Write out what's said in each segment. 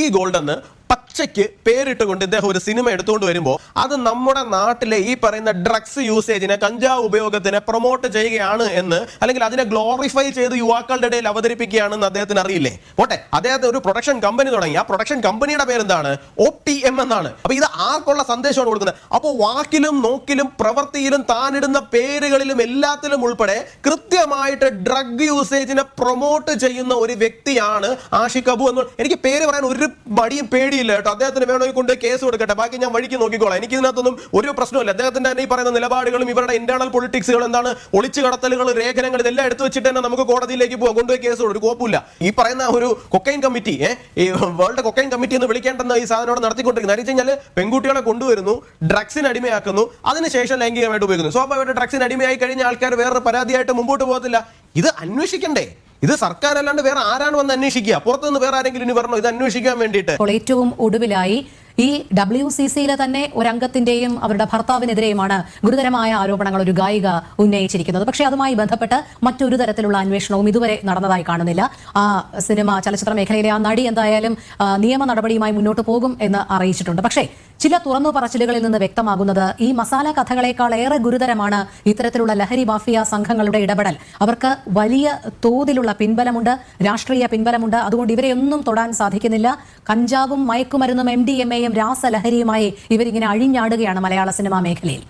Milky gold എന്ന് പച്ചയ്ക്ക് പേരിട്ടുകൊണ്ട് ഇദ്ദേഹം ഒരു സിനിമ എടുത്തുകൊണ്ട് വരുമ്പോൾ അത് നമ്മുടെ നാട്ടിലെ ഈ പറയുന്ന ഡ്രഗ്സ് യൂസേജിനെ കഞ്ചാവ് ഉപയോഗത്തിനെ പ്രൊമോട്ട് ചെയ്യുകയാണ് എന്ന് അല്ലെങ്കിൽ അതിനെ ഗ്ലോറിഫൈ ചെയ്ത് യുവാക്കളുടെ ഇടയിൽ അവതരിപ്പിക്കുകയാണെന്ന് അദ്ദേഹത്തിന് അറിയില്ലേ? പോട്ടെ അദ്ദേഹത്തെ ഒരു പ്രൊഡക്ഷൻ കമ്പനി തുടങ്ങി. ആ പ്രൊഡക്ഷൻ കമ്പനിയുടെ പേരെന്താണ്? ഒ ടി എം എന്നാണ്. അപ്പൊ ഇത് ആർക്കുള്ള സന്ദേശമാണ് കൊടുക്കുന്നത്? അപ്പോൾ വാക്കിലും നോക്കിലും പ്രവൃത്തിയിലും താനിടുന്ന പേരുകളിലും എല്ലാത്തിലും ഉൾപ്പെടെ കൃത്യമായിട്ട് ഡ്രഗ് യൂസേജിനെ പ്രൊമോട്ട് ചെയ്യുന്ന ഒരു വ്യക്തിയാണ് ആഷിഖ് അബു എന്ന് എനിക്ക് പേര് പറയാൻ ഒരു മടിയും പേടിയില്ല കേട്ടോ. അദ്ദേഹത്തിന് വേണമെങ്കിൽ കൊണ്ട് കേസ് കൊടുക്കട്ടെ. ബാക്കി ഞാൻ വഴിക്ക് നോക്കിക്കോളാം. എനിക്ക് ഇതിനകത്തൊന്നും ഒരു പ്രശ്നമില്ല അദ്ദേഹത്തിന്റെ തന്നെ ഈ പറയുന്ന നിലപാടുകളും ഇവരുടെ ഇന്റേണൽ പൊളിറ്റിക്സുകൾ എന്താണ്? ഒളിച്ചു കടത്തലുകൾ രേഖനങ്ങൾ ഇതെല്ലാം എടുത്തു വെച്ചിട്ട് തന്നെ നമുക്ക് കോടതിയിലേക്ക് പോകാം കൊണ്ടുപോയി കേസ് ഒരു കുഴപ്പമില്ല ഈ പറയുന്ന ഒരു കൊക്കൈൻ കമ്മിറ്റി ഈ വേൾഡ് കൊക്കൈൻ കമ്മിറ്റി എന്ന് വിളിക്കേണ്ടെന്ന് ഈ സാധനം നടത്തിക്കൊണ്ടിരിക്കുന്നത് എന്ന് വെച്ച് കഴിഞ്ഞാൽ പെൺകുട്ടികളെ കൊണ്ടുവരുന്നു ഡ്രഗ്സിന് അടിമയാക്കുന്നു അതിനുശേഷം ലൈംഗികമായിട്ട് ഉപയോഗിക്കുന്നു. സ്വാഭാവികമായിട്ട് ഡ്രഗ്സിന് അടിമയായി കഴിഞ്ഞ ആൾക്കാർ വേറൊരു പരാതിയായിട്ട് മുമ്പോട്ട് പോകത്തില്ല. ഇത് അന്വേഷിക്കണ്ടേ? ഇത് സർക്കാർ അല്ലാണ്ട് വേറെ ആരാണ് വന്ന് അന്വേഷിക്കുക? പുറത്തുനിന്ന് വേറെ ആരെങ്കിലും ഇനി വരണോ? ഇത് അന്വേഷിക്കാൻ വേണ്ടിയിട്ട്. അപ്പോൾ ഏറ്റവും ഒടുവിലായി ഈ ഡബ്ല്യു സി സിയിലെ തന്നെ ഒരംഗത്തിന്റെയും അവരുടെ ഭർത്താവിനെതിരെയുമാണ് ഗുരുതരമായ ആരോപണങ്ങൾ ഒരു ഗായിക ഉന്നയിച്ചിരിക്കുന്നത്. പക്ഷേ അതുമായി ബന്ധപ്പെട്ട് മറ്റൊരു തരത്തിലുള്ള അന്വേഷണവും ഇതുവരെ നടന്നതായി കാണുന്നില്ല. ആ സിനിമ ചലച്ചിത്ര മേഖലയിലെ ആ നടി എന്തായാലും നിയമ നടപടിയുമായി മുന്നോട്ട് പോകും എന്ന് അറിയിച്ചിട്ടുണ്ട്. പക്ഷേ ചില തുറന്നു പറച്ചിലുകളിൽ നിന്ന് വ്യക്തമാകുന്നത് ഈ മസാല കഥകളെക്കാൾ ഏറെ ഗുരുതരമാണ് ഇത്തരത്തിലുള്ള ലഹരി മാഫിയ സംഘങ്ങളുടെ ഇടപെടൽ. അവർക്ക് വലിയ തോതിലുള്ള പിൻബലമുണ്ട് രാഷ്ട്രീയ പിൻബലമുണ്ട്. അതുകൊണ്ട് ഇവരെയൊന്നും തൊടാൻ സാധിക്കുന്നില്ല. കഞ്ചാവും മയക്കുമരുന്നും എം ഡി എം എയും രാസലഹരിയുമായി ഇവരിങ്ങനെ അഴിഞ്ഞാടുകയാണ് മലയാള സിനിമാ മേഖലയിൽ.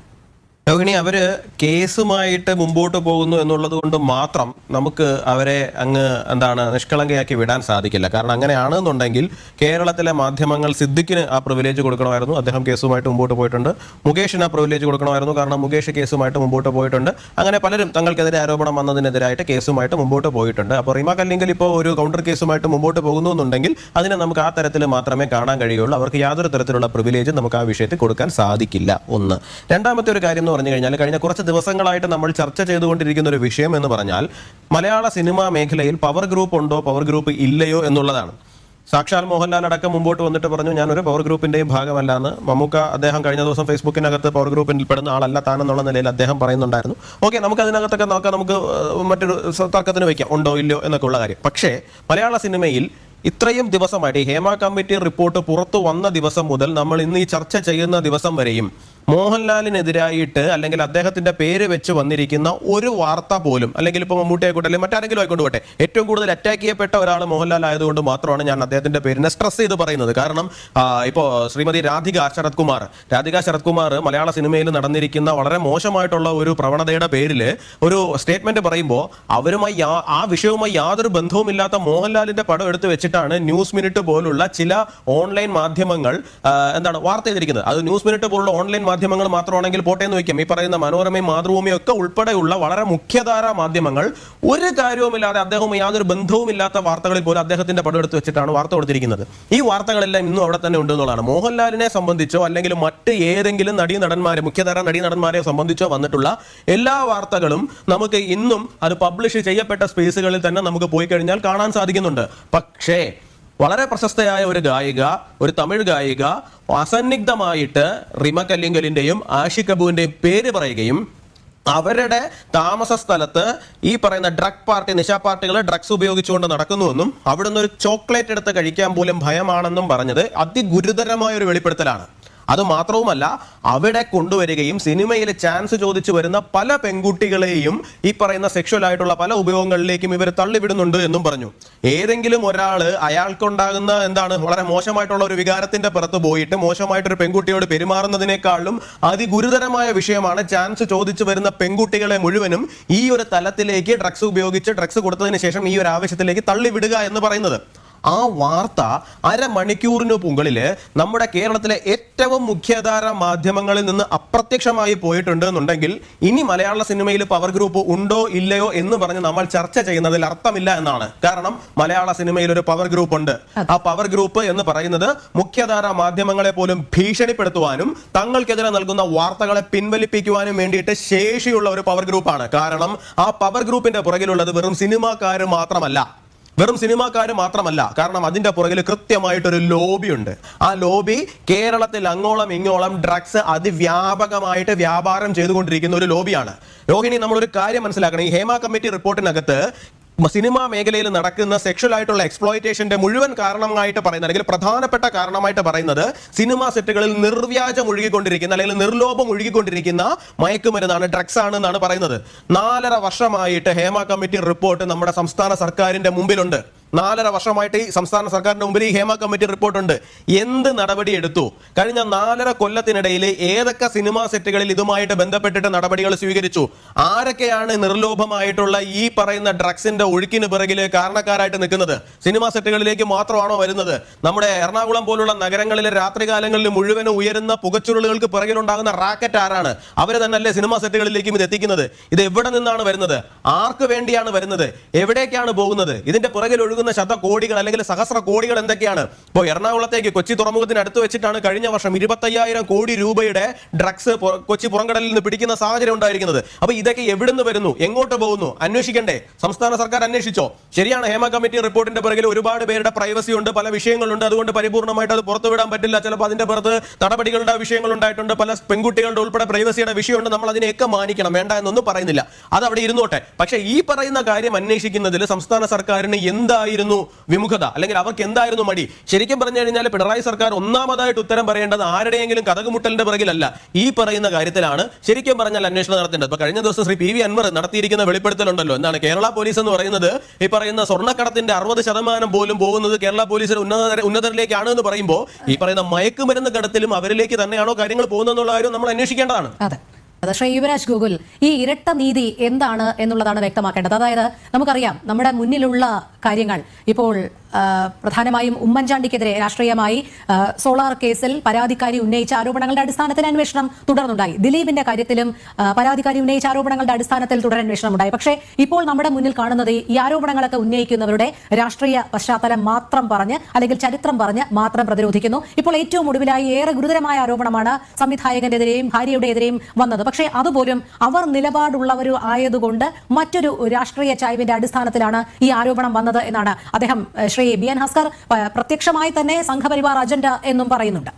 രോഹിണി അവർ കേസുമായിട്ട് മുമ്പോട്ട് പോകുന്നു എന്നുള്ളത് കൊണ്ട് മാത്രം നമുക്ക് അവരെ അങ്ങ് എന്താണ് നിഷ്കളങ്കയാക്കി വിടാൻ സാധിക്കില്ല. കാരണം അങ്ങനെയാണെന്നുണ്ടെങ്കിൽ കേരളത്തിലെ മാധ്യമങ്ങൾ സിദ്ദിഖിന് ആ പ്രിവിലേജ് കൊടുക്കണമായിരുന്നു. അദ്ദേഹം കേസുമായിട്ട് മുമ്പോട്ട് പോയിട്ടുണ്ട്. മുകേഷിന് ആ പ്രിവിലേജ് കൊടുക്കണമായിരുന്നു. കാരണം മുകേഷ് കേസുമായിട്ട് മുമ്പോട്ട് പോയിട്ടുണ്ട്. അങ്ങനെ പലരും തങ്ങൾക്കെതിരെ ആരോപണം വന്നതിനെതിരായിട്ട് കേസുമായിട്ട് മുമ്പോട്ട് പോയിട്ടുണ്ട്. അപ്പോൾ റീമ കല്ലിങ്കൽ ഇപ്പോൾ ഒരു കൗണ്ടർ കേസുമായിട്ട് മുമ്പോട്ട് പോകുന്നു എന്നുണ്ടെങ്കിൽ അതിനെ നമുക്ക് ആ തരത്തിൽ മാത്രമേ കാണാൻ കഴിയുള്ളൂ. അവർക്ക് യാതൊരു തരത്തിലുള്ള പ്രിവിലേജും നമുക്ക് ആ വിഷയത്തിൽ കൊടുക്കാൻ സാധിക്കില്ല. ഒന്ന്. രണ്ടാമത്തെ ഒരു കാര്യം എന്ന് പറഞ്ഞു കഴിഞ്ഞാൽ കഴിഞ്ഞ കുറച്ച് ദിവസങ്ങളായിട്ട് നമ്മൾ ചർച്ച ചെയ്തുകൊണ്ടിരിക്കുന്ന ഒരു വിഷയം എന്ന് പറഞ്ഞാൽ മലയാള സിനിമാ മേഖലയിൽ പവർ ഗ്രൂപ്പ് ഉണ്ടോ പവർ ഗ്രൂപ്പ് ഇല്ലയോ എന്നുള്ളതാണ്. സാക്ഷാൽ മോഹൻലാൽ അടക്കം മുമ്പോട്ട് വന്നിട്ട് പറഞ്ഞു ഞാനൊരു പവർ ഗ്രൂപ്പിന്റെയും ഭാഗമല്ല എന്ന്. മമ്മൂക്ക അദ്ദേഹം കഴിഞ്ഞ ദിവസം ഫേസ്ബുക്കിനകത്ത് പവർ ഗ്രൂപ്പിൽ പെടുന്ന ആളല്ല താനെന്നുള്ള നിലയിൽ അദ്ദേഹം പറയുന്നുണ്ടായിരുന്നു. ഓക്കെ നമുക്ക് അതിനകത്തൊക്കെ നോക്കാം നമുക്ക് മറ്റൊരു തർക്കത്തിന് വയ്ക്കാം ഉണ്ടോ ഇല്ലയോ എന്നൊക്കെ ഉള്ള കാര്യം. പക്ഷേ മലയാള സിനിമയിൽ ഇത്രയും ദിവസമായിട്ട് ഹേമ കമ്മിറ്റി റിപ്പോർട്ട് പുറത്തു വന്ന ദിവസം മുതൽ നമ്മൾ ഇന്ന് ഈ ചർച്ച ചെയ്യുന്ന ദിവസം വരെയും മോഹൻലാലിനെതിരായിട്ട് അല്ലെങ്കിൽ അദ്ദേഹത്തിന്റെ പേര് വെച്ച് വന്നിരിക്കുന്ന ഒരു വാർത്ത പോലും അല്ലെങ്കിൽ ഇപ്പോൾ മമ്മൂട്ടി ആയിക്കോട്ടെ അല്ലെങ്കിൽ മറ്റാരെങ്കിലും ആയിക്കൊണ്ട് ഏറ്റവും കൂടുതൽ അറ്റാക്ക് ചെയ്യപ്പെട്ട ഒരാൾ മോഹൻലാൽ ആയതുകൊണ്ട് മാത്രമാണ് ഞാൻ അദ്ദേഹത്തിന്റെ പേരിനെ സ്ട്രെസ് ചെയ്ത് പറയുന്നത്. കാരണം ഇപ്പോ ഇപ്പോൾ ശ്രീമതി രാധിക ശരത് കുമാർ രാധിക ശരത് കുമാർ മലയാള സിനിമയിൽ നടന്നിരിക്കുന്ന വളരെ മോശമായിട്ടുള്ള ഒരു പ്രവണതയുടെ പേരിൽ ഒരു സ്റ്റേറ്റ്മെന്റ് പറയുമ്പോൾ അവരുമായി ആ വിഷയവുമായി യാതൊരു ബന്ധവുമില്ലാത്ത മോഹൻലാലിന്റെ പടം എടുത്തു വെച്ചിട്ടാണ് ന്യൂസ് മിനിറ്റ് പോലുള്ള ചില ഓൺലൈൻ മാധ്യമങ്ങൾ എന്താണ് വാർത്ത ചെയ്തിരിക്കുന്നത്. അത് ന്യൂസ് മിനിറ്റ് പോലുള്ള ഓൺലൈൻ മാധ്യമങ്ങൾ മാത്രമാണെങ്കിൽ പോട്ടെ എന്ന് വയ്ക്കാം. ഈ പറയുന്ന മനോരമയും മാതൃഭൂമിയും ഒക്കെ ഉൾപ്പെടെയുള്ള വളരെ മുഖ്യധാര മാധ്യമങ്ങൾ ഒരു കാര്യവുമില്ലാതെ അദ്ദേഹവും യാതൊരു ബന്ധവുമില്ലാത്ത വാർത്തകളിൽ പോലും അദ്ദേഹത്തിന്റെ പടമെടുത്ത് വെച്ചിട്ടാണ് വാർത്ത കൊടുത്തിരിക്കുന്നത്. ഈ വാർത്തകളെല്ലാം ഇന്നും അവിടെ തന്നെ ഉണ്ട് എന്നുള്ളതാണ്. മോഹൻലാലിനെ സംബന്ധിച്ചോ അല്ലെങ്കിൽ മറ്റ് ഏതെങ്കിലും നടീ നടന്മാരെ മുഖ്യധാര നടീ നടന്മാരെ സംബന്ധിച്ചോ വന്നിട്ടുള്ള എല്ലാ വാർത്തകളും നമുക്ക് ഇന്നും അത് പബ്ലിഷ് ചെയ്യപ്പെട്ട സ്പേസുകളിൽ തന്നെ നമുക്ക് പോയി കഴിഞ്ഞാൽ കാണാൻ സാധിക്കുന്നുണ്ട്. പക്ഷേ വളരെ പ്രശസ്തയായ ഒരു ഗായിക ഒരു തമിഴ് ഗായിക അസന്നിഗ്ധമായിട്ട് റിമ കല്ലിങ്കലിന്റെയും ആഷി കപൂറിന്റെയും പേര് പറയുകയും അവരുടെ താമസ സ്ഥലത്ത് ഈ പറയുന്ന ഡ്രഗ് പാർട്ടി നിശാ പാർട്ടികൾ ഡ്രഗ്സ് ഉപയോഗിച്ചുകൊണ്ട് നടക്കുന്നുവെന്നും അവിടുന്ന് ഒരു ചോക്ലേറ്റ് എടുത്ത് കഴിക്കാൻ പോലും ഭയമാണെന്നും പറഞ്ഞത് അതിഗുരുതരമായ ഒരു വെളിപ്പെടുത്തലാണ്. അത് മാത്രവുമല്ല അവിടെ കൊണ്ടുവരികയും സിനിമയിൽ ചാൻസ് ചോദിച്ചു വരുന്ന പല പെൺകുട്ടികളെയും ഈ പറയുന്ന സെക്ഷൽ ആയിട്ടുള്ള പല ഉപയോഗങ്ങളിലേക്കും ഇവർ തള്ളിവിടുന്നുണ്ട് എന്നും പറഞ്ഞു. ഏതെങ്കിലും ഒരാൾ അയാൾക്കുണ്ടാകുന്ന എന്താണ് വളരെ മോശമായിട്ടുള്ള ഒരു വികാരത്തിന്റെ പുറത്ത് പോയിട്ട് മോശമായിട്ട് ഒരു പെൺകുട്ടിയോട് പെരുമാറുന്നതിനേക്കാളും അതിഗുരുതരമായ വിഷയമാണ് ചാൻസ് ചോദിച്ചു വരുന്ന പെൺകുട്ടികളെ മുഴുവനും ഈ ഒരു തലത്തിലേക്ക് ഡ്രഗ്സ് ഉപയോഗിച്ച് ഡ്രഗ്സ് കൊടുത്തതിന് ശേഷം ഈ ഒരു ആവശ്യത്തിലേക്ക് തള്ളിവിടുക എന്ന് പറയുന്നത്. ആ വാർത്ത അരമണിക്കൂറിന് മുകളിൽ നമ്മുടെ കേരളത്തിലെ ഏറ്റവും മുഖ്യധാര മാധ്യമങ്ങളിൽ നിന്ന് അപ്രത്യക്ഷമായി പോയിട്ടുണ്ട് എന്നുണ്ടെങ്കിൽ ഇനി മലയാള സിനിമയിൽ പവർ ഗ്രൂപ്പ് ഉണ്ടോ ഇല്ലയോ എന്ന് പറഞ്ഞ് നമ്മൾ ചർച്ച ചെയ്യുന്നതിൽ അർത്ഥമില്ല എന്നാണ്. കാരണം മലയാള സിനിമയിൽ ഒരു പവർ ഗ്രൂപ്പ് ഉണ്ട്. ആ പവർ ഗ്രൂപ്പ് എന്ന് പറയുന്നത് മുഖ്യധാര മാധ്യമങ്ങളെ പോലും ഭീഷണിപ്പെടുത്തുവാനും തങ്ങൾക്കെതിരെ നൽകുന്ന വാർത്തകളെ പിൻവലിപ്പിക്കുവാനും വേണ്ടിയിട്ട് ശേഷിയുള്ള ഒരു പവർ ഗ്രൂപ്പാണ് കാരണം ആ പവർ ഗ്രൂപ്പിന്റെ പുറകിലുള്ളത് വെറും സിനിമാക്കാർ മാത്രമല്ല. വെറും സിനിമാക്കാർ മാത്രമല്ല കാരണം അതിന്റെ പുറകിൽ കൃത്യമായിട്ടൊരു ലോബി ഉണ്ട്. ആ ലോബി കേരളത്തിൽ അങ്ങോളം ഇങ്ങോളം ഡ്രഗ്സ് അതിവ്യാപകമായിട്ട് വ്യാപാരം ചെയ്തുകൊണ്ടിരിക്കുന്ന ഒരു ലോബിയാണ് രോഹിണി നമ്മളൊരു കാര്യം മനസ്സിലാക്കണം. ഈ ഹേമ കമ്മിറ്റി റിപ്പോർട്ടിനകത്ത് സിനിമാ മേഖലയിൽ നടക്കുന്ന സെക്ഷൽ ആയിട്ടുള്ള എക്സ്പ്ലോയിറ്റേഷന്റെ മുഴുവൻ കാരണമായിട്ട് പറയുന്നത് അല്ലെങ്കിൽ പ്രധാനപ്പെട്ട കാരണമായിട്ട് പറയുന്നത് സിനിമാ സെറ്റുകളിൽ നിർവ്യാജം ഒഴുകിക്കൊണ്ടിരിക്കുന്ന അല്ലെങ്കിൽ നിർലോഭം ഒഴുകിക്കൊണ്ടിരിക്കുന്ന മയക്കുമരുന്നാണ് ഡ്രഗ്സ് ആണ് എന്നാണ് പറയുന്നത്. നാലര വർഷമായിട്ട് ഹേമ കമ്മിറ്റി റിപ്പോർട്ട് നമ്മുടെ സംസ്ഥാന സർക്കാരിന്റെ മുമ്പിലുണ്ട്. നാലര വർഷമായിട്ട് ഈ സംസ്ഥാന സർക്കാരിന്റെ മുമ്പിൽ ഈ ഹേമ കമ്മിറ്റി റിപ്പോർട്ടുണ്ട്. എന്ത് നടപടി എടുത്തു? കഴിഞ്ഞ നാലര കൊല്ലത്തിനിടയിൽ ഏതൊക്കെ സിനിമാ സെറ്റുകളിൽ ഇതുമായിട്ട് ബന്ധപ്പെട്ടിട്ട് നടപടികൾ സ്വീകരിച്ചു? ആരൊക്കെയാണ് നിർലോഭമായിട്ടുള്ള ഈ പറയുന്ന ഡ്രഗ്സിന്റെ ഒഴുക്കിന് പിറകിൽ കാരണക്കാരായിട്ട് നിൽക്കുന്നത്? സിനിമാ സെറ്റുകളിലേക്ക് മാത്രമാണോ വരുന്നത്? നമ്മുടെ എറണാകുളം പോലുള്ള നഗരങ്ങളിലെ രാത്രികാലങ്ങളിൽ മുഴുവൻ ഉയരുന്ന പുകച്ചുരുളുകൾക്ക് പിറകിലുണ്ടാകുന്ന റാക്കറ്റ് ആരാണ്? അവരെ തന്നെയല്ലേ സിനിമാ സെറ്റുകളിലേക്കും ഇത് എത്തിക്കുന്നത്. ഇത് എവിടെ നിന്നാണ് വരുന്നത്? ആർക്ക് വേണ്ടിയാണ് വരുന്നത്? എവിടേക്കാണ് പോകുന്നത്? ഇതിന്റെ പുറകിൽ ശത കോടികൾ അല്ലെങ്കിൽ സഹസ്ര കോടികൾ എന്തൊക്കെയാണ്? ഇപ്പോൾ എറണാകുളത്തേക്ക് കൊച്ചി തുറമുഖത്തിന് അടുത്ത് വെച്ചിട്ടാണ് കഴിഞ്ഞ വർഷം ഇരുപത്തയ്യായിരം കോടി രൂപയുടെ ഡ്രഗ്സ് കൊച്ചി പുറംകടലിൽ നിന്ന് പിടിക്കുന്ന സാഹചര്യം ഉണ്ടായിരിക്കുന്നത്. അപ്പൊ ഇതൊക്കെ എവിടുന്ന് വരുന്നു? എങ്ങോട്ട് പോകുന്നു? അന്വേഷിക്കണ്ടേ? സംസ്ഥാന സർക്കാർ അന്വേഷിച്ചോ? ശരിയാണ് ഹേമ കമ്മിറ്റി റിപ്പോർട്ടിന്റെ പിറകിൽ ഒരുപാട് പേരുടെ പ്രൈവസി ഉണ്ട് പല വിഷയങ്ങളുണ്ട്. അതുകൊണ്ട് പരിപൂർണമായിട്ട് അത് പുറത്തുവിടാൻ പറ്റില്ല. ചിലപ്പോൾ അതിന്റെ പുറത്ത് നടപടികളുടെ വിഷയങ്ങൾ ഉണ്ടായിട്ടുണ്ട്. പല പെൺകുട്ടികളുടെ ഉൾപ്പെടെ പ്രൈവസിയുടെ വിഷയമുണ്ട്. നമ്മൾ അതിനെയൊക്കെ മാനിക്കണം. വേണ്ട എന്നൊന്നും പറയുന്നില്ല. അത് അവിടെ ഇരുന്നോട്ടെ. പക്ഷേ ഈ പറയുന്ന കാര്യം അന്വേഷിക്കുന്നതിൽ സംസ്ഥാന സർക്കാരിന് എന്തായിരുന്നു വിമുഖത. അല്ലെങ്കിൽ അവർക്ക് എന്തായിരുന്നു മടി? ശരിക്കും പറഞ്ഞു കഴിഞ്ഞാൽ പിണറായി സർക്കാർ ഒന്നാമതായിട്ട് ഉത്തരം പറയേണ്ടത് ആരുടെയെങ്കിലും കഥകുമുട്ടലിന്റെ പിറകിലല്ല. ഈ പറയുന്ന കാര്യത്തിലാണ് ശരിക്കും പറഞ്ഞാൽ അന്വേഷണം നടത്തേണ്ടത്. ഇപ്പൊ കഴിഞ്ഞ ദിവസം ശ്രീ പി വി അൻവർ നടത്തിയിരിക്കുന്ന വെളിപ്പെടുത്തലുണ്ടല്ലോ. എന്താണ് കേരള പോലീസ് എന്ന് പറയുന്നത്? ഈ പറയുന്ന സ്വർണക്കടത്തിന്റെ അറുപത് ശതമാനം പോലും പോകുന്നത് കേരള പോലീസിന് ഉന്നത ഉന്നതരിലേക്കാണ് എന്ന് പറയുമ്പോൾ ഈ പറയുന്ന മയക്കുമരുന്ന് കടത്തിലും അവരിലേക്ക് തന്നെയാണോ കാര്യങ്ങൾ പോകുന്നതെന്നുള്ള കാര്യം നമ്മൾ അന്വേഷിക്കേണ്ടതാണ്. അതെ. ശ്രീ യുവരാജ് ഗോകുൽ ഈ ഇരട്ട നീതി എന്താണ് എന്നുള്ളതാണ് വ്യക്തമാക്കേണ്ടത്. അതായത് നമുക്കറിയാം നമ്മുടെ മുന്നിലുള്ള കാര്യങ്ങൾ ഇപ്പോൾ പ്രധാനമായും ഉമ്മൻചാണ്ടിക്കെതിരെ രാഷ്ട്രീയമായി സോളാർ കേസിൽ പരാതിക്കാരി ഉന്നയിച്ച ആരോപണങ്ങളുടെ അടിസ്ഥാനത്തിൽ അന്വേഷണം തുടർന്നുണ്ടായി. ദിലീപിന്റെ കാര്യത്തിലും പരാതിക്കാരി ഉന്നയിച്ച ആരോപണങ്ങളുടെ അടിസ്ഥാനത്തിൽ തുടരന്വേഷണം ഉണ്ടായി പക്ഷേ ഇപ്പോൾ നമ്മുടെ മുന്നിൽ കാണുന്നത് ഈ ആരോപണങ്ങളൊക്കെ ഉന്നയിക്കുന്നവരുടെ രാഷ്ട്രീയ പശ്ചാത്തലം മാത്രം പറഞ്ഞ് അല്ലെങ്കിൽ ചരിത്രം പറഞ്ഞ് മാത്രം പ്രതിരോധിക്കുന്നു. ഇപ്പോൾ ഏറ്റവും ഒടുവിലായി ഏറെ ഗുരുതരമായ ആരോപണമാണ് സംവിധായകനെതിരെയും ഭാര്യയുടെതിരെയും വന്നത്. പക്ഷേ അതുപോലും അവർ നിലപാടുള്ളവർ ആയതുകൊണ്ട് മറ്റൊരു രാഷ്ട്രീയ ചായ്വിന്റെ അടിസ്ഥാനത്തിലാണ് ഈ ആരോപണം വന്നത് എന്നാണ് അദ്ദേഹം ഏഹ്, എ ബി എൻ ഹസ്കർ പ്രത്യക്ഷമായി തന്നെ സംഘപരിവാർ അജണ്ട എന്നും പറയുന്നുണ്ട്.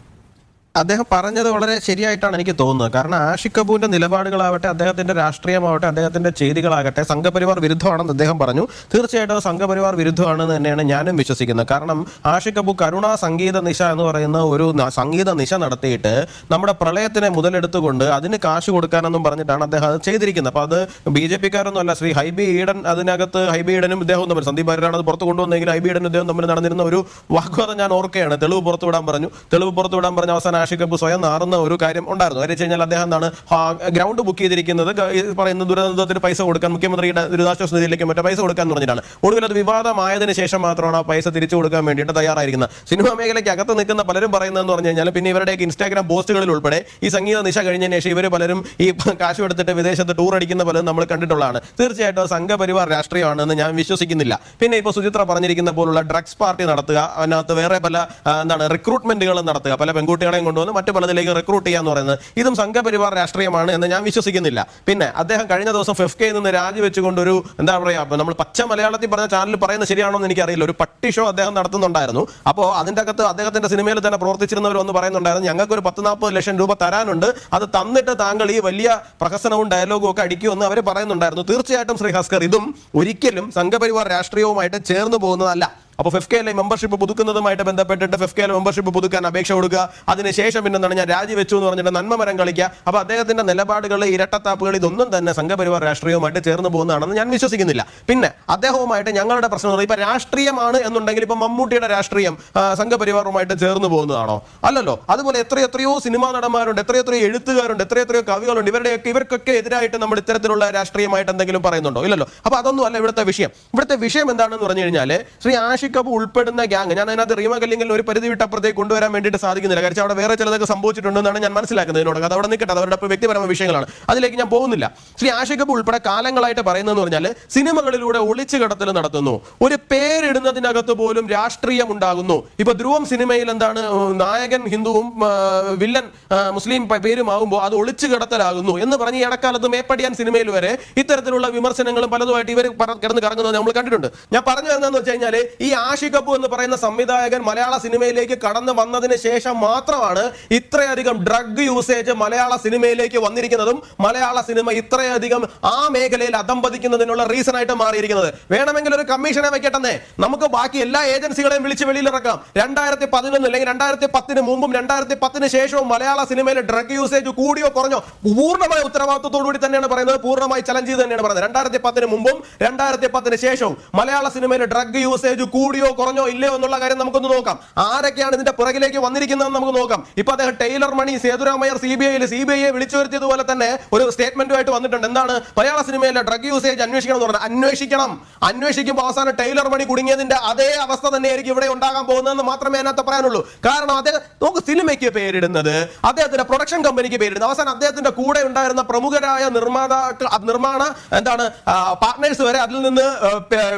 അദ്ദേഹം പറഞ്ഞത് വളരെ ശരിയായിട്ടാണ് എനിക്ക് തോന്നുന്നത്. കാരണം ആഷിഖ് കപൂറിന്റെ നിലപാടുകളാവട്ടെ അദ്ദേഹത്തിന്റെ രാഷ്ട്രീയമാവട്ടെ അദ്ദേഹത്തിന്റെ ചെയ്തികളാകട്ടെ സംഘപരിവാർ വിരുദ്ധമാണെന്ന് അദ്ദേഹം പറഞ്ഞു. തീർച്ചയായിട്ടും സംഘപരിവാർ വിരുദ്ധമാണെന്ന് തന്നെയാണ് ഞാനും വിശ്വസിക്കുന്നത്. കാരണം ആഷിഖ് കപൂർ കരുണ സംഗീത നിശ എന്ന് പറയുന്ന ഒരു സംഗീത നിശ നടത്തിയിട്ട് നമ്മുടെ പ്രളയത്തിനെ മുതലെടുത്തുകൊണ്ട് അതിന് കാശ് കൊടുക്കാനെന്നും പറഞ്ഞിട്ടാണ് അദ്ദേഹം അത് ചെയ്തിരിക്കുന്നത്. അപ്പൊ അത് ബി ജെ പിക്കാരൊന്നും അല്ല. ശ്രീ ഹൈബി ഈഡൻ അതിനകത്ത് ഹൈബി ഈഡനും ഇദ്ദേഹവും തമ്മിൽ സന്ദീപ് ആരാണ് അത് പുറത്തു കൊണ്ടുവന്നെങ്കിൽ ഹൈബി ഈഡനും ഇദ്ദേഹം തമ്മിൽ നടന്നിരുന്ന ഒരു വാഗ്വാദം ഞാൻ ഓർക്കുകയാണ്. തെളിവ് പുറത്തുവിടാൻ പറഞ്ഞു. തെളിവ് പുറത്തുവിടാൻ പറഞ്ഞ അവസാനം ആഷിഖ് കപൂർ സ്വയം നാറുന്ന ഒരു കാര്യം ഉണ്ടായിരുന്നു. കാര്യം കഴിഞ്ഞാൽ അദ്ദേഹം എന്താണ് ഗ്രൗണ്ട് ബുക്ക് ചെയ്തിരിക്കുന്നത് പറയുന്ന ദുരന്തത്തിന് പൈസ കൊടുക്കാൻ മുഖ്യമന്ത്രിയുടെ ദുരിതാശ്വാസ നിധിയിലേക്ക് മറ്റേ പൈസ കൊടുക്കാൻ പറഞ്ഞിട്ടാണ്. ഒടുവിൽ അത് വിവാദമായതിനു ശേഷം മാത്രമാണ് ആ പൈസ തിരിച്ചു കൊടുക്കാൻ വേണ്ടിയിട്ട് തയ്യാറായിരിക്കുന്നത്. സിനിമാ മേഖലയ്ക്ക് അകത്ത് നിൽക്കുന്ന പലരും പറയുന്നതെന്ന് പറഞ്ഞു കഴിഞ്ഞാൽ പിന്നെ ഇവരുടെയൊക്കെ ഇൻസ്റ്റാഗ്രാം പോസ്റ്റുകളിൽ ഉൾപ്പെടെ ഈ സംഗീത നിശ കഴിഞ്ഞതിന് ശേഷം ഇവർ പലരും ഈ കാശ് എടുത്തിട്ട് വിദേശത്ത് ടൂർ അടിക്കുന്ന പലരും നമ്മൾ കണ്ടിട്ടുള്ളതാണ്. തീർച്ചയായിട്ടും സംഘപരിവാർ രാഷ്ട്രീയമാണെന്ന് ഞാൻ വിശ്വസിക്കുന്നില്ല. പിന്നെ ഇപ്പോൾ സുചിത്ര പറഞ്ഞിരിക്കുന്ന പോലുള്ള ഡ്രഗ്സ് പാർട്ടി നടത്തുക അതിനകത്ത് വേറെ പല എന്താണ് റിക്രൂട്ട്മെന്റുകളും നടത്തുക. പല പെൺകുട്ടികളെയും കൊണ്ടുവന്ന് മറ്റു പലതിലേക്ക് റിക്രൂട്ട് ചെയ്യാന്ന് പറയുന്നത്. ഇതും സംഘപരിവാർ രാഷ്ട്രീയമാണ് എന്ന് ഞാൻ വിശ്വസിക്കുന്നില്ല. പിന്നെ അദ്ദേഹം കഴിഞ്ഞ ദിവസം ഫെഫ്കയിൽ നിന്ന് രാജിവെച്ചുകൊണ്ട് ഒരു എന്താ പറയുക നമ്മൾ പച്ച മലയാളത്തിൽ പറഞ്ഞ ചാനലിൽ പറയുന്നത് ശരിയാണോ എന്ന് എനിക്കറിയില്ല. ഒരു പട്ടി ഷോ അദ്ദേഹം നടത്തുന്നുണ്ടായിരുന്നു. അപ്പോൾ അതിന്റെ അകത്ത് അദ്ദേഹത്തിന്റെ സിനിമയിൽ തന്നെ പ്രവർത്തിച്ചിരുന്നവർ ഒന്ന് പറയുന്നുണ്ടായിരുന്നു ഞങ്ങൾക്ക് ഒരു പത്ത് നാൽപ്പത് ലക്ഷം രൂപ തരാനുണ്ട്. അത് തന്നിട്ട് താങ്കൾ ഈ വലിയ പ്രഹസനവും ഡയലോഗും ഒക്കെ അടിക്കുമെന്ന് അവർ പറയുന്നുണ്ടായിരുന്നു. തീർച്ചയായിട്ടും ശ്രീ ഹസ്കർ ഇതും ഒരിക്കലും സംഘപരിവാർ രാഷ്ട്രീയവുമായിട്ട് ചേർന്ന് പോകുന്നതല്ല. അപ്പോൾ ഫെഫ്കയിലെ മെമ്പർഷിപ്പ് പുതുക്കുന്നതുമായിട്ട് ബന്ധപ്പെട്ടിട്ട് ഫെഫ്കയിലെ മെമ്പർഷിപ്പ് പുതുക്കാൻ അപേക്ഷ കൊടുക്കുക. അതിനുശേഷം പിന്നെ എന്താണ് ഞാൻ രാജിവെച്ചു എന്ന് പറഞ്ഞിട്ട് നന്മമരം കളിക്കുക. അപ്പോൾ അദ്ദേഹത്തിന്റെ നിലപാടുകൾ ഇരട്ടത്താപ്പുകൾ ഇതൊന്നും തന്നെ സംഘപരിവാർ രാഷ്ട്രീയവുമായിട്ട് ചേർന്ന് പോകുന്നതാണെന്ന് ഞാൻ വിശ്വസിക്കുന്നില്ല. പിന്നെ അദ്ദേഹവുമായിട്ട് ഞങ്ങളുടെ പ്രശ്നം ഇപ്പൊ രാഷ്ട്രീയമാണ് എന്നുണ്ടെങ്കിൽ ഇപ്പൊ മമ്മൂട്ടിയുടെ രാഷ്ട്രീയം സംഘപരിവാറുമായിട്ട് ചേർന്ന് പോകുന്നതാണോ? അല്ലല്ലോ. അതുപോലെ എത്രയെത്രയോ സിനിമാ നടന്മാരുണ്ട് എത്രയെത്രയോ എഴുത്തുകാരുണ്ട് എത്രയെത്രയോ കവികളുണ്ട്. ഇവരുടെയൊക്കെ ഇവർക്കൊക്കെ എതിരായിട്ട് നമ്മൾ ഇത്തരത്തിലുള്ള രാഷ്ട്രീയമായിട്ട് എന്തെങ്കിലും പറയുന്നുണ്ടോ? ഇല്ലല്ലോ. അപ്പൊ അതൊന്നും അല്ല ഇവിടുത്തെ വിഷയം. ഇവിടുത്തെ വിഷയം എന്താണെന്ന് പറഞ്ഞു കഴിഞ്ഞാൽ ശ്രീ ആഷിഖ് അബു ഉൾപ്പെടുന്ന ഗ്യാങ് ഞാൻ അതിനകത്ത് റീമ ഒരു പരിധി വിട്ടപ്പുറത്തേക്ക് കൊണ്ടുവരാൻ വേണ്ടിയിട്ട് സാധിക്കുന്നില്ല. കാരണം അവിടെ വേറെ ചിലതൊക്കെ സംഭവിച്ചിട്ടുണ്ടെന്നാണ് ഞാൻ മനസ്സിലാക്കുന്നത് അത് അവിടെ നിൽക്കട്ടെ അവരുടെ വ്യക്തിപരമായ വിഷയങ്ങളാണ്. അതിലേക്ക് ഞാൻ പോകുന്നില്ല. ശ്രീ ആഷിഖ് അബു ഉൾപ്പെടെ കാലങ്ങളായിട്ട് പറയുന്നതെന്ന് പറഞ്ഞാൽ സിനിമകളിലൂടെ ഒളിച്ചു കടത്തൽ നടത്തുന്നു. ഒരു പേരിടുന്നതിനകത്ത് പോലും രാഷ്ട്രീയം ഉണ്ടാകുന്നു. ഇപ്പൊ ധ്രുവം സിനിമയിൽ എന്താണ് നായകൻ ഹിന്ദുവും വില്ലൻ മുസ്ലിം പേരുമാകുമ്പോൾ അത് ഒളിച്ചു കടത്തലാകുന്നു എന്ന് പറഞ്ഞ് ഈ ഇടക്കാലത്ത് മേപ്പടിയാൻ സിനിമയിൽ വരെ ഇത്തരത്തിലുള്ള വിമർശനങ്ങളും പലതുമായിട്ട് ഇവർ കിടന്ന് കറങ്ങുന്നത് നമ്മൾ കണ്ടിട്ടുണ്ട്. ഞാൻ പറഞ്ഞു തന്നെ വെച്ച് കഴിഞ്ഞാൽ ഈ ആഷി കപൂർ എന്ന് പറയുന്ന സംവിധായകൻ മലയാള സിനിമയിലേക്ക് കടന്നു വന്നതിന് ശേഷം മാത്രമാണ് ഇത്രയധികം ഡ്രഗ് യൂസേജ് മലയാള സിനിമയിലേക്ക് വന്നിരിക്കുന്നതും മലയാള സിനിമ ഇത്രയധികം ആ മേഖലയിൽ അതമ്പതിക്കുന്നതിനുള്ള റീസൺ ആയിട്ട് മാറിയിരിക്കുന്നത്. വേണമെങ്കിൽ ഒരു കമ്മീഷനെ വെക്കട്ടെന്നേ. നമുക്ക് ബാക്കി എല്ലാ ഏജൻസികളെയും വിളിച്ച് വെളിയിലിറക്കാം. രണ്ടായിരത്തി പതിനൊന്ന് അല്ലെങ്കിൽ രണ്ടായിരത്തി പത്തിന് മുമ്പും രണ്ടായിരത്തി പത്തിന് ശേഷവും മലയാള സിനിമയിലെ ഡ്രഗ് യൂസേജ് കൂടിയോ കുറഞ്ഞോ പൂർണമായ ഉത്തരവാദിത്വത്തോടു കൂടി തന്നെയാണ് പറയുന്നത്. പൂർണമായി ചലഞ്ച് ചെയ്ത് തന്നെയാണ് പറയുന്നത്. രണ്ടായിരത്തി പത്തിന് മുമ്പും രണ്ടായിരത്തി പത്തിന് ശേഷവും മലയാള സിനിമയിലെ ഡ്രഗ് യൂസേജ് കൂടിയോ കുറഞ്ഞോ ഇല്ലയോ എന്നുള്ള കാര്യം നമുക്കൊന്ന് നോക്കാം. ആരൊക്കെയാണ് ഇതിന്റെ പുറകിലേക്ക് വന്നിരിക്കുന്നതെന്ന് നമുക്ക് നോക്കാം. ഇപ്പൊ അദ്ദേഹം tailor Mani Sethurama Iyer C B ഐയിൽ സി ബി ഐയെ വിളിച്ചു വരുത്തിയതുപോലെ തന്നെ ഒരു സ്റ്റേറ്റ്മെന്റുമായിട്ട് വന്നിട്ടുണ്ട്. എന്താണ്? മലയാള സിനിമയിലെ ഡ്രഗ് യൂസേജ് അന്വേഷിക്കണം എന്ന് പറഞ്ഞാൽ അന്വേഷിക്കണം. അന്വേഷിക്കുമ്പോൾ അവസാനം ടൈലർ മണി കുടുങ്ങിയതിന്റെ അതേ അവസ്ഥ തന്നെയായിരിക്കും ഇവിടെ ഉണ്ടാകാൻ പോകുന്നതെന്ന് മാത്രമേ അതിനകത്ത് പറയാനുള്ളൂ. കാരണം അദ്ദേഹം നമുക്ക് സിനിമയ്ക്ക് പേരിടുന്നത് അദ്ദേഹത്തിന്റെ പ്രൊഡക്ഷൻ കമ്പനിക്ക് പേരിടുന്നത്. അവസാനം അദ്ദേഹത്തിന്റെ കൂടെ ഉണ്ടായിരുന്ന പ്രമുഖരായ നിർമ്മാതാക്കൾ നിർമ്മാണ എന്താണ് പാർട്ട്നേഴ്സ് വരെ അതിൽ നിന്ന്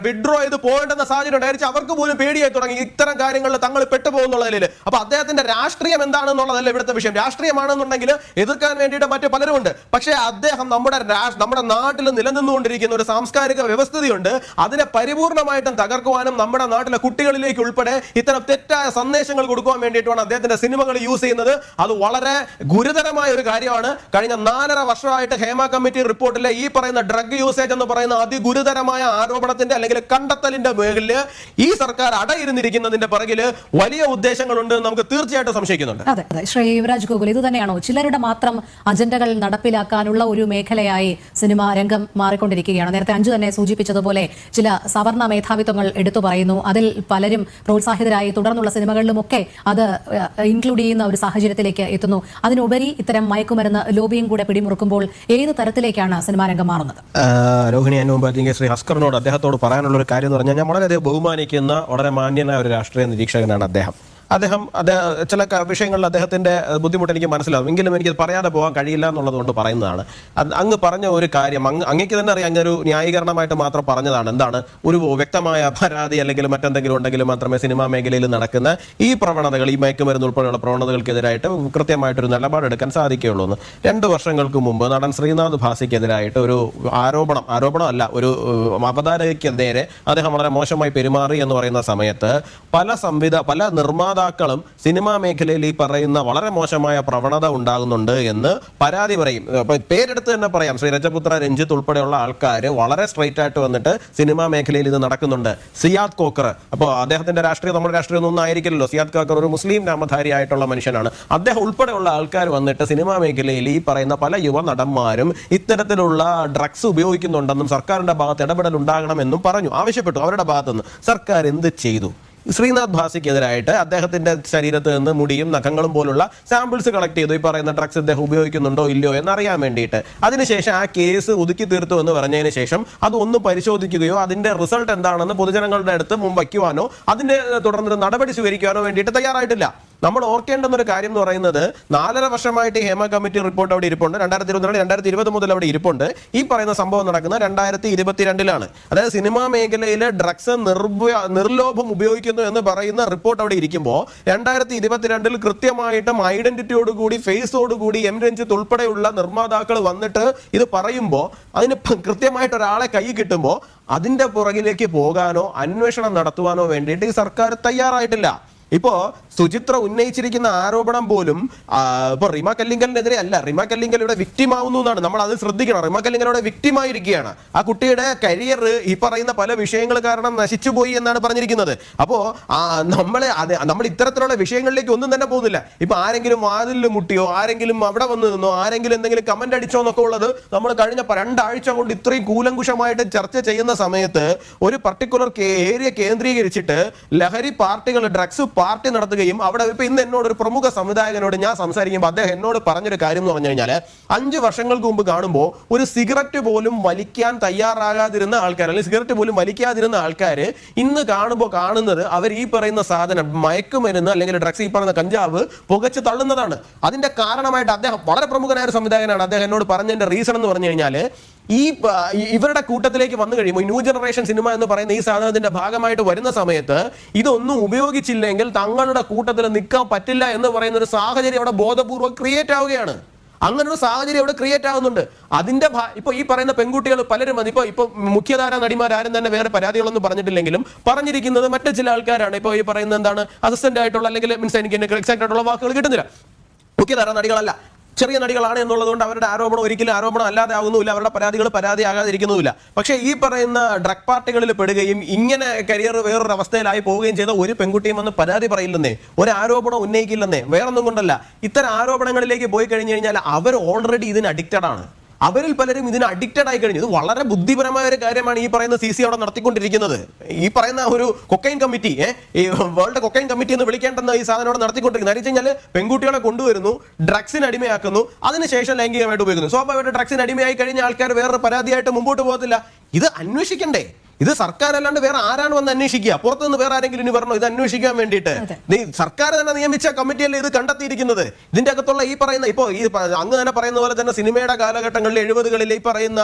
വിഡ്രോ ചെയ്ത് പോകേണ്ടെന്ന സാഹചര്യം ഉണ്ടായിരിച്ചു. അവർക്ക് പോലും പേടിയായി തുടങ്ങി. ഇത്തരം കാര്യങ്ങളിൽ തങ്ങൾ പെട്ടുപോകുന്നുള്ള നിലയിൽ അപ്പൊ അദ്ദേഹത്തിന്റെ രാഷ്ട്രീയം എന്താണെന്നുള്ളതല്ല ഇവിടുത്തെ വിഷയം. രാഷ്ട്രീയമാണെന്നുണ്ടെങ്കിൽ എതിർക്കാൻ വേണ്ടിയിട്ട് മറ്റു പലരുമുണ്ട്. പക്ഷേ അദ്ദേഹം നമ്മുടെ നമ്മുടെ നാട്ടിൽ നിലനിന്നുകൊണ്ടിരിക്കുന്ന ഒരു സാംസ്കാരിക വ്യവസ്ഥതയുണ്ട്. അതിനെ പരിപൂർണമായിട്ടും തകർക്കുവാനും നമ്മുടെ നാട്ടിലെ കുട്ടികളിലേക്ക് ഉൾപ്പെടെ ഇത്തരം തെറ്റായ സന്ദേശങ്ങൾ കൊടുക്കുവാൻ വേണ്ടിയിട്ടുമാണ് അദ്ദേഹത്തിന്റെ സിനിമകൾ യൂസ് ചെയ്യുന്നത്. അത് വളരെ ഗുരുതരമായ ഒരു കാര്യമാണ്. കഴിഞ്ഞ നാലര വർഷമായിട്ട് ഹേമ കമ്മിറ്റി റിപ്പോർട്ടിലെ ഈ പറയുന്ന ഡ്രഗ് യൂസേജ് എന്ന് പറയുന്ന അതിഗുരുതരമായ ആരോപണത്തിന്റെ അല്ലെങ്കിൽ കണ്ടെത്തലിന്റെ മേഖലയിൽ ഈ സർക്കാർ അടയിരുന്നിരിക്കുന്നതിന്റെ പിറകിൽ വലിയ ഉദ്ദേശങ്ങളുണ്ട് നമുക്ക് തീർച്ചയായിട്ടും സംശയിക്കുന്നുണ്ട്. അതെ അതെ. ശ്രീ യുവരാജ് ഗോകുൽ ഇത് തന്നെയാണോ? ചിലരുടെ മാത്രം അജണ്ടകൾ നടപ്പിലാക്കാനുള്ള ഒരു മേഖലയായി സിനിമ രംഗം മാറിക്കൊണ്ടിരിക്കുകയാണ്. നേരത്തെ അഞ്ചു തന്നെ സൂചിപ്പിച്ചതുപോലെ ചില സവർണ മേധാവിത്വങ്ങൾ എടുത്തു പറയുന്നു. അതിൽ പലരും പ്രോത്സാഹിതരായി തുടർന്നുള്ള സിനിമകളിലുമൊക്കെ അത് ഇൻക്ലൂഡ് ചെയ്യുന്ന ഒരു സാഹചര്യത്തിലേക്ക് എത്തുന്നു. അതിനുപരി ഇത്തരം മയക്കുമരുന്ന് ലോബിയും കൂടെ പിടിമുറുക്കുമ്പോൾ ഏത് തരത്തിലേക്കാണ് സിനിമാ രംഗം മാറുന്നത്? രോഹിണി ശ്രീ ഹസ്കറിനോട് അദ്ദേഹത്തോട് പറയാനുള്ള ഒരു കാര്യം എന്ന് പറഞ്ഞാൽ ഞാൻ വളരെയധികം ബഹുമാനിക്കുന്ന വളരെ മാന്യനായ ഒരു രാഷ്ട്രീയ നിരീക്ഷകനാണ് അദ്ദേഹം. അദ്ദേഹം ചില വിഷയങ്ങളിൽ അദ്ദേഹത്തിന്റെ ബുദ്ധിമുട്ട് എനിക്ക് മനസ്സിലാവും എങ്കിലും എനിക്ക് പറയാതെ പോകാൻ കഴിയില്ല എന്നുള്ളതുകൊണ്ട് പറയുന്നതാണ്. അങ്ങ് പറഞ്ഞ ഒരു കാര്യം അങ്ങ് അങ്ങേക്ക് തന്നെ അറിയാം അങ്ങനെ ഒരു ന്യായീകരണമായിട്ട് മാത്രം പറഞ്ഞതാണ്. എന്താണ്? ഒരു വ്യക്തമായ പരാതി അല്ലെങ്കിൽ മറ്റെന്തെങ്കിലും ഉണ്ടെങ്കിലും മാത്രമേ സിനിമാ മേഖലയിൽ നടക്കുന്ന ഈ പ്രവണതകൾ ഈ മയക്കുമരുന്ന് ഉൾപ്പെടെയുള്ള പ്രവണതകൾക്കെതിരായിട്ട് കൃത്യമായിട്ടൊരു നിലപാടെടുക്കാൻ സാധിക്കുകയുള്ളൂ എന്ന്. രണ്ട് വർഷങ്ങൾക്ക് മുമ്പ് നടൻ ശ്രീനാഥ് ഭാസിക്കെതിരായിട്ട് ഒരു ആരോപണം ആരോപണം അല്ല ഒരു ഏഹ്, അവതാരകയ്ക്കെതിരെ അദ്ദേഹം വളരെ മോശമായി പെരുമാറി എന്ന് പറയുന്ന സമയത്ത് പല സംവിധ പല നിർമ്മാതാക്കളും സിനിമാ മേഖലയിൽ ഈ പറയുന്ന വളരെ മോശമായ പ്രവണത ഉണ്ടാകുന്നുണ്ട് എന്ന് പരാതി പറയും. പേരെടുത്ത് തന്നെ പറയാം. ശ്രീ രജപുത്ര രഞ്ജിത്ത് ഉൾപ്പെടെയുള്ള ആൾക്കാർ വളരെ സ്ട്രൈറ്റ് ആയിട്ട് വന്നിട്ട് സിനിമാ മേഖലയിൽ ഇത് നടക്കുന്നുണ്ട്. സിയാദ് കോക്കർ. അപ്പോൾ അദ്ദേഹത്തിന്റെ രാഷ്ട്രീയം നമ്മുടെ രാഷ്ട്രീയം ഒന്നും ആയിരിക്കില്ലല്ലോ. സിയാദ് കോക്കർ ഒരു മുസ്ലിം നാമധാരി ആയിട്ടുള്ള മനുഷ്യനാണ്. അദ്ദേഹം ഉൾപ്പെടെയുള്ള ആൾക്കാർ വന്നിട്ട് സിനിമാ മേഖലയിൽ ഈ പറയുന്ന പല യുവ നടന്മാരും ഇത്തരത്തിലുള്ള ഡ്രഗ്സ് ഉപയോഗിക്കുന്നുണ്ടെന്നും സർക്കാരിന്റെ ഭാഗത്ത് ഇടപെടൽ ഉണ്ടാകണമെന്നും പറഞ്ഞു. ആവശ്യപ്പെട്ടു. അവരുടെ ഭാഗത്തുനിന്ന്. സർക്കാർ എന്ത് ചെയ്തു? ശ്രീനാഥ് ഭാസിക്കെതിരായിട്ട് അദ്ദേഹത്തിന്റെ ശരീരത്ത് നിന്ന് മുടിയും നഖങ്ങളും പോലുള്ള സാമ്പിൾസ് കളക്ട് ചെയ്തു. ഈ പറയുന്ന ഡ്രഗ്സ് അദ്ദേഹം ഉപയോഗിക്കുന്നുണ്ടോ ഇല്ലയോ എന്ന് അറിയാൻ വേണ്ടിയിട്ട്. അതിനുശേഷം ആ കേസ് ഒതുക്കി തീർത്തു എന്ന് പറഞ്ഞതിന് ശേഷം അത് ഒന്ന് പരിശോധിക്കുകയോ അതിന്റെ റിസൾട്ട് എന്താണെന്ന് പൊതുജനങ്ങളുടെ അടുത്ത് മുമ്പ് വയ്ക്കുവാനോ അതിന്റെ തുടർന്ന് നടപടി സ്വീകരിക്കുവാനോ വേണ്ടിയിട്ട് തയ്യാറായിട്ടില്ല. നമ്മൾ ഓർക്കേണ്ടുന്ന ഒരു കാര്യം എന്ന് പറയുന്നത് നാലര വർഷമായിട്ട് ഹേമ കമ്മിറ്റി റിപ്പോർട്ട് അവിടെ ഇരിപ്പുണ്ട്. രണ്ടായിരത്തി ഇരുപത്തിരണ്ട് രണ്ടായിരത്തി ഇരുപത് മുതൽ അവിടെ ഇരിപ്പുണ്ട്. ഈ പറയുന്ന സംഭവം നടക്കുന്നത് രണ്ടായിരത്തി ഇരുപത്തിരണ്ടിലാണ് അതായത് സിനിമാ മേഖലയിൽ ഡ്രഗ്സ് നിർഭയ നിർലോഭം ഉപയോഗിക്കുന്നു എന്ന് പറയുന്ന റിപ്പോർട്ട് അവിടെ ഇരിക്കുമ്പോൾ രണ്ടായിരത്തി ഇരുപത്തിരണ്ടിൽ കൃത്യമായിട്ടും ഐഡന്റിറ്റിയോടുകൂടി ഫേസോടുകൂടി എം രഞ്ജിത്ത് ഉൾപ്പെടെയുള്ള നിർമ്മാതാക്കൾ വന്നിട്ട് ഇത് പറയുമ്പോൾ അതിന് കൃത്യമായിട്ട് ഒരാളെ കൈ കിട്ടുമ്പോൾ അതിന്റെ പുറകിലേക്ക് പോകാനോ അന്വേഷണം നടത്തുവാനോ വേണ്ടിയിട്ട് ഈ സർക്കാർ തയ്യാറായിട്ടില്ല. ഇപ്പോ സുചിത്ര ഉന്നയിച്ചിരിക്കുന്ന ആരോപണം പോലും ഇപ്പൊ റിമ കല്ലിങ്കലിനെതിരെ അല്ല റിമ കല്ലിങ്കൽ ഇവിടെ ആവുന്നു എന്നാണ്. നമ്മൾ അത് ശ്രദ്ധിക്കണം. റിമ കല്ലിങ്കലോടെ വിക്റ്റിമായിരിക്കുകയാണ് ആ കുട്ടിയുടെ കരിയർ ഈ പറയുന്ന പല വിഷയങ്ങൾ കാരണം നശിച്ചുപോയി എന്നാണ് പറഞ്ഞിരിക്കുന്നത്. അപ്പോ ആ, നമ്മളെ അതെ നമ്മൾ ഇത്തരത്തിലുള്ള വിഷയങ്ങളിലേക്ക് ഒന്നും തന്നെ പോകുന്നില്ല. ഇപ്പൊ ആരെങ്കിലും വാതിലിൽ മുട്ടിയോ ആരെങ്കിലും അവിടെ വന്ന് നിന്നോ ആരെങ്കിലും എന്തെങ്കിലും കമന്റ് അടിച്ചോ എന്നൊക്കെ ഉള്ളത് നമ്മൾ കഴിഞ്ഞ രണ്ടാഴ്ച കൊണ്ട് ഇത്രയും കൂലങ്കുഷമായിട്ട് ചർച്ച ചെയ്യുന്ന സമയത്ത് ഒരു പർട്ടിക്കുലർ ഏരിയ കേന്ദ്രീകരിച്ചിട്ട് ലഹരി പാർട്ടികൾ ഡ്രഗ്സ് പാർട്ടി നടത്തുകയും അവിടെ ഇപ്പൊ ഇന്ന് എന്നോട് ഒരു പ്രമുഖ സംവിധായകനോട് ഞാൻ സംസാരിക്കുമ്പോൾ അദ്ദേഹം എന്നോട് പറഞ്ഞൊരു കാര്യം എന്ന് പറഞ്ഞു കഴിഞ്ഞാൽ അഞ്ച് വർഷങ്ങൾക്ക് മുമ്പ് കാണുമ്പോൾ ഒരു സിഗരറ്റ് പോലും വലിക്കാൻ തയ്യാറാകാതിരുന്ന ആൾക്കാർ അല്ലെങ്കിൽ സിഗരറ്റ് പോലും വലിക്കാതിരുന്ന ആൾക്കാർ ഇന്ന് കാണുമ്പോൾ കാണുന്നത് അവർ ഈ പറയുന്ന സാധനം മയക്കുമരുന്ന് അല്ലെങ്കിൽ ഡ്രഗ്സ് ഈ പറയുന്ന കഞ്ചാവ് പുകച്ച് തള്ളുന്നതാണ്. അതിന്റെ കാരണമായിട്ട് അദ്ദേഹം വളരെ പ്രമുഖനായ ഒരു സംവിധായകനാണ്. അദ്ദേഹം എന്നോട് പറഞ്ഞതിന്റെ റീസൺ എന്ന് പറഞ്ഞു കഴിഞ്ഞാൽ ഈ ഇവരുടെ കൂട്ടത്തിലേക്ക് വന്നു കഴിയുമ്പോൾ ന്യൂ ജനറേഷൻ സിനിമ എന്ന് പറയുന്ന ഈ സാധനത്തിന്റെ ഭാഗമായിട്ട് വരുന്ന സമയത്ത് ഇതൊന്നും ഉപയോഗിച്ചില്ലെങ്കിൽ തങ്ങളുടെ കൂട്ടത്തിൽ നിൽക്കാൻ പറ്റില്ല എന്ന് പറയുന്ന ഒരു സാഹചര്യം അവിടെ ബോധപൂർവം ക്രിയേറ്റ് ആവുകയാണ്. അങ്ങനെ ഒരു സാഹചര്യം അവിടെ ക്രിയേറ്റ് ആവുന്നുണ്ട്. അതിന്റെ ഇപ്പൊ ഈ പറയുന്ന പെൺകുട്ടികൾ പലരും ഇപ്പൊ ഇപ്പൊ മുഖ്യധാര നടിമാർ ആരും തന്നെ വേറെ പരാതികളൊന്നും പറഞ്ഞിട്ടില്ലെങ്കിലും പറഞ്ഞിരിക്കുന്നത് മറ്റു ചില ആൾക്കാരാണ്. ഇപ്പൊ ഈ പറയുന്ന എന്താണ് അസിസ്റ്റന്റ് ആയിട്ടുള്ള അല്ലെങ്കിൽ മീൻസ് എനിക്ക് എക്സാക്ട് ആയിട്ടുള്ള വാക്കുകൾ കിട്ടുന്നില്ല. മുഖ്യധാര നടികളല്ല. ചെറിയ നടികളാണ് എന്നുള്ളതുകൊണ്ട് അവരുടെ ആരോപണം ഒരിക്കലും ആരോപണം അല്ലാതെ ആകുന്നുമില്ല അവരുടെ പരാതികൾ പരാതിയാകാതിരിക്കുന്നുമില്ല. പക്ഷേ ഈ പറയുന്ന ഡ്രഗ് പാർട്ടികളിൽ പെടുകയും ഇങ്ങനെ കരിയർ വേറൊരു അവസ്ഥയിലായി പോവുകയും ചെയ്ത ഒരു പെൺകുട്ടിയും വന്ന് പരാതി പറയില്ലെന്നേ ഒരു ആരോപണം ഉന്നയിക്കില്ലെന്നേ വേറൊന്നും കൊണ്ടല്ല. ഇത്തരം ആരോപണങ്ങളിലേക്ക് പോയി കഴിഞ്ഞു കഴിഞ്ഞാൽ അവർ ഓൾറെഡി ഇതിന് അഡിക്റ്റഡ് ആണ്. അവരിൽ പലരും ഇതിന് അഡിക്റ്റഡ് ആയി കഴിഞ്ഞു. ഇത് വളരെ ബുദ്ധിപരമായ ഒരു കാര്യമാണ് ഈ പറയുന്ന സി സി അവിടെ നടത്തിക്കൊണ്ടിരിക്കുന്നത്. ഈ പറയുന്ന ഒരു കൊക്കൈൻ കമ്മിറ്റി ഈ വേൾഡ് കൊക്കൈൻ കമ്മിറ്റി എന്ന് വിളിക്കേണ്ടെന്ന് ഈ സാധനം അവിടെ നടത്തിക്കൊണ്ടിരിക്കുന്നത് എന്ന് വെച്ച് കഴിഞ്ഞാൽ പെൺകുട്ടികളെ കൊണ്ടുവരുന്നു ഡ്രഗ്സിന് അടിമയാക്കുന്നു അതിനുശേഷം ലൈംഗികമായിട്ട് ഉപയോഗിക്കുന്നു. സ്വാഭാവികമായിട്ട് ഡ്രഗ്സിന് അടിമയായി കഴിഞ്ഞ ആൾക്കാർ വേറൊരു പരാതിയായിട്ട് മുമ്പോട്ട് പോകത്തില്ല. ഇത് അന്വേഷിക്കണ്ടേ? ഇത് സർക്കാർ അല്ലാണ്ട് വേറെ ആരാണ് വന്ന് അന്വേഷിക്കുക? പുറത്തുനിന്ന് വേറെ ആരെങ്കിലും ഇനി വരണോ? ഇത് അന്വേഷിക്കാൻ വേണ്ടിയിട്ട്. നീ സർക്കാർ തന്നെ നിയമിച്ച കമ്മിറ്റിയല്ലേ ഇത് കണ്ടെത്തിയിരിക്കുന്നത്? ഇതിന്റെ അകത്തുള്ള ഈ പറയുന്ന ഇപ്പോ ഈ അങ്ങ് തന്നെ പറയുന്ന പോലെ തന്നെ സിനിമയുടെ കാലഘട്ടങ്ങളിൽ എഴുപതുകളിൽ ഈ പറയുന്ന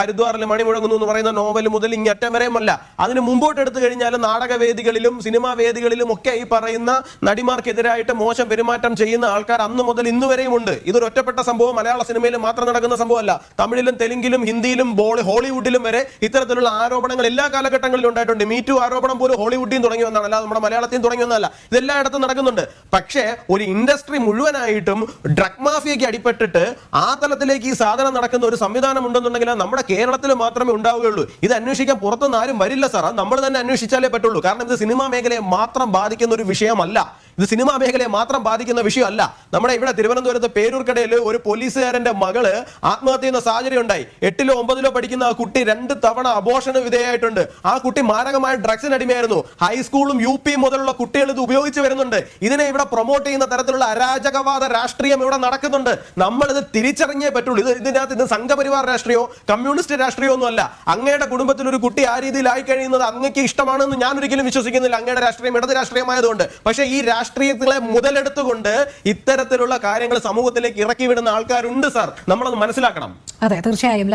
ഹരിദ്വാറിൽ മണി മുഴങ്ങുന്നു എന്ന് പറയുന്ന നോവൽ മുതൽ ഇങ്ങറ്റം വരെയുമല്ല അതിന് മുമ്പോട്ട് എടുത്തു കഴിഞ്ഞാൽ നാടകവേദികളിലും സിനിമാ വേദികളിലും ഒക്കെ ഈ പറയുന്ന നടിമാർക്കെതിരായിട്ട് മോശം പെരുമാറ്റം ചെയ്യുന്ന ആൾക്കാർ അന്ന് മുതൽ ഇന്ന് വരെയും ഉണ്ട്. ഇതൊരു ഒറ്റപ്പെട്ട സംഭവം. മലയാള സിനിമയിൽ മാത്രം നടക്കുന്ന സംഭവമല്ല. തമിഴിലും തെലുങ്കിലും ഹിന്ദിയിലും ബോളി ഹോളിവുഡിലും വരെ ഇത്തരത്തിലുള്ള ആരോപണങ്ങൾ എല്ലാ കാലഘട്ടങ്ങളിലും ഉണ്ടായിട്ടുണ്ട്. മീറ്റു ആരോപണം പോലും ഹോളിവുഡിൽ തുടങ്ങി വന്നതാണ്. അല്ലാതെ നമ്മുടെ മലയാളത്തിൽ തുടങ്ങി വന്നതല്ല. ഇതെല്ലായിടത്തും നടക്കുന്നുണ്ട്. പക്ഷേ ഒരു ഇൻഡസ്ട്രി മുഴുവനായിട്ടും ഡ്രഗ് മാഫിയയ്ക്ക് അടിപ്പെട്ടിട്ട് ആ തലത്തിലേക്ക് ഈ സാധനം നടക്കുന്ന ഒരു സംവിധാനം ഉണ്ടെന്നുണ്ടെങ്കിൽ നമ്മുടെ കേരളത്തിൽ മാത്രമേ ഉണ്ടാവുകയുള്ളൂ. ഇത് അന്വേഷിക്കാൻ പുറത്തുനിന്ന് ആരും വരില്ല സാർ നമ്മൾ തന്നെ അന്വേഷിച്ചാലേ പറ്റുള്ളൂ. കാരണം ഇത് സിനിമാ മേഖലയെ മാത്രം ബാധിക്കുന്ന ഒരു വിഷയമല്ല. ഇത് സിനിമാ മേഖലയെ മാത്രം ബാധിക്കുന്ന വിഷയമല്ല. നമ്മുടെ ഇവിടെ തിരുവനന്തപുരത്ത് പേരൂർക്കടയിൽ ഒരു പോലീസുകാരന്റെ മകൾ ആത്മഹത്യ ചെയ്യുന്ന സാഹചര്യം ഉണ്ടായി എട്ടിലോ ഒമ്പതിലോ പഠിക്കുന്ന ആ കുട്ടി രണ്ട് തവണ അബോഷന് വിധേയമായിട്ടുണ്ട് ആ കുട്ടി മാരകമായ ഡ്രഗ്സിന് അടിമയായിരുന്നു. ഹൈസ്കൂളും യു പിയും മുതലുള്ള കുട്ടികൾ ഇത് ഉപയോഗിച്ച് വരുന്നുണ്ട്. ഇതിനെ ഇവിടെ പ്രൊമോട്ട് ചെയ്യുന്ന തരത്തിലുള്ള അരാജകവാദ രാഷ്ട്രീയം ഇവിടെ നടക്കുന്നുണ്ട്. നമ്മൾ ഇത് തിരിച്ചറിഞ്ഞേ പറ്റുള്ളൂ. ഇത് ഇതിനകത്ത് ഇത് സംഘപരിവാർ രാഷ്ട്രീയമോ കമ്മ്യൂണിസ്റ്റ് രാഷ്ട്രീയമോ ഒന്നും അല്ല. അങ്ങയുടെ കുടുംബത്തിൽ ഒരു കുട്ടി ആ രീതിയിലായി കഴിയുന്നത് അങ്ങക്ക് ഇഷ്ടമാണെന്ന് ഞാൻ ഒരിക്കലും വിശ്വസിക്കുന്നില്ല. അങ്ങയുടെ രാഷ്ട്രീയം ഇടത് രാഷ്ട്രീയമായതുകൊണ്ട്. പക്ഷേ ഈ രാഷ്ട്രീയങ്ങളെ മുതലെടുത്തുകൊണ്ട് ഇത്തരത്തിലുള്ള കാര്യങ്ങൾ സമൂഹത്തിലേക്ക് ഇറക്കി വിടുന്ന ആൾക്കാരുണ്ട് സാർ. നമ്മളത് മനസ്സിലാക്കണം. അതെ തീർച്ചയായും